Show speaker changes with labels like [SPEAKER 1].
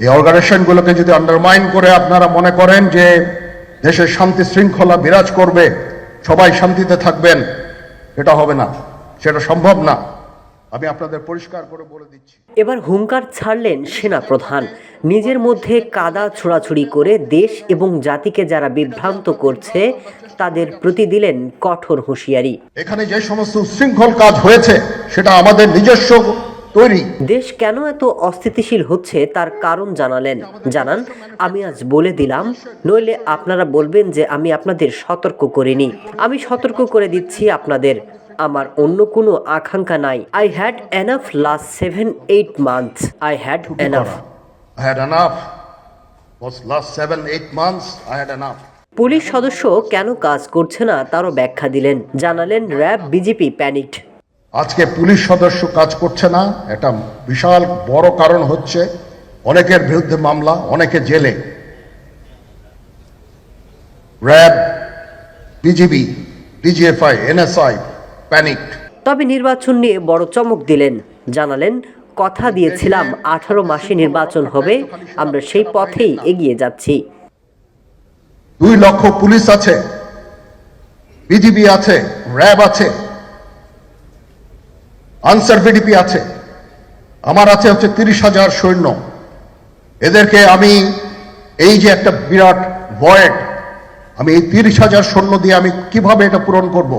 [SPEAKER 1] এই অর্গানাইজেশনগুলোকে যদি আন্ডারমাইন করে আপনারা মনে করেন যে দেশের শান্তি শৃঙ্খলা বিরাজ করবে সবাই শান্তিতে থাকবেন এটা হবে না সেটা সম্ভব না। আমি আপনাদের পরিষ্কার করে বলে দিচ্ছি।
[SPEAKER 2] এবার হুঙ্কার ছাড়লেন সেনা প্রধান নিজের মধ্যে কাদা ছোড়াছুড়ি করে দেশ এবং জাতিকে যারা বিভ্রান্ত করছে তাদের প্রতি দিলেন কঠোর হুঁশিয়ারি।
[SPEAKER 1] এখানে যে সমস্ত উচ্ছৃঙ্খল কাজ হয়েছে সেটা আমাদের নিজস্ব তৈরি।
[SPEAKER 2] দেশ কেন এত অস্থিতিশীল হচ্ছে তার কারণ জানালেন। জানান আমি আজ বলে দিলাম নইলে আপনারা বলবেন যে আমি আপনাদের সতর্ক করিনি। আমি সতর্ক করে দিচ্ছি আপনাদের। আমার অন্য কোনো আকাঙ্ক্ষা নাই। I had enough last seven eight month I had enough
[SPEAKER 1] I had enough. Was last seven, eight months, I had enough.
[SPEAKER 2] Police সদস্য কেন কাজ করছে না তারও ব্যাখ্যা দিলেন। জানালেন র্যাব বিজেপি প্যানিকড
[SPEAKER 1] আজকে পুলিশ সদস্য কাজ করছে না এটা বিশাল বড় কারণ হচ্ছে অনেকের বিরুদ্ধে মামলা অনেকে জেলে। RAB BGB DGFI NSI panic.
[SPEAKER 2] তবে নির্বাচন নিয়ে বড় চমক দিলেন জানালেন কথা দিয়েছিলাম আঠারো মাসে নির্বাচন হবে আমরা সেই পথেই এগিয়ে যাচ্ছি।
[SPEAKER 1] দুই লক্ষ পুলিশ আছে বিজিবি আছে র্যাব আছে। আনসার বিডিপি আছে। আমার আছে হচ্ছে তিরিশ হাজার সৈন্য। এদেরকে আমি এই যে একটা বিরাট ভয়েড আমি এই তিরিশ হাজার সৈন্য দিয়ে আমি কীভাবে এটা পূরণ করব?